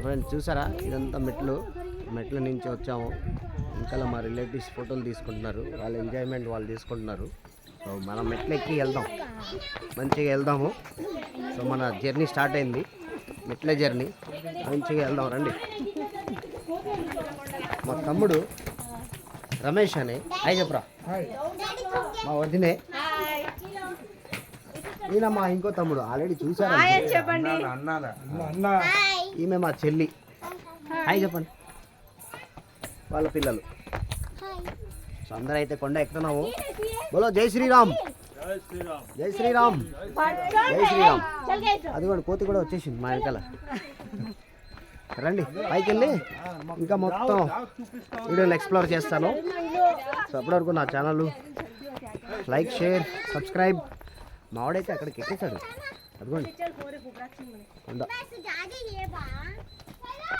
Friends చూసారా? ఇదంతా మెట్లు. మెట్ల నుంచి వచ్చాము. ఇంకా మా రిలేటివ్స్ ఫోటోలు తీసుకుంటున్నారు. వాళ్ళ ఎంజాయ్మెంట్ వాళ్ళు తీసుకుంటున్నారు. సో మనం మెట్లు ఎక్కి వెళ్దాం. మంచిగా వెళ్దాము. సో మన జర్నీ స్టార్ట్ అయింది. మెట్ల జర్నీ మంచిగా వెళ్దాం రండి. మా తమ్ముడు రమేష్ అని. హాయ్ చెప్పరా? మా వదినే. ఈయన మా ఇంకో తమ్ముడు. ఆల్రెడీ చూసారా చెప్పండి. ఈమె మా చెల్లి. హాయ్. చెప్పండి. వాళ్ళ పిల్లలు. సో అందరూ అయితే కొండ ఎక్కుతున్నాము బోలో జై శ్రీరామ్. జై శ్రీరామ్. జై శ్రీరామ్. అది కూడా కోతి కూడా వచ్చేసింది మా వెనకాల. రండి పైకి వెళ్ళి ఇంకా మొత్తం వీడియోలు ఎక్స్ప్లోర్ చేస్తాను. సో అప్పటివరకు నా ఛానల్ లైక్ షేర్ సబ్స్క్రైబ్ మావాడైతే అక్కడికి ఎక్కేశాడు అదిగోండి.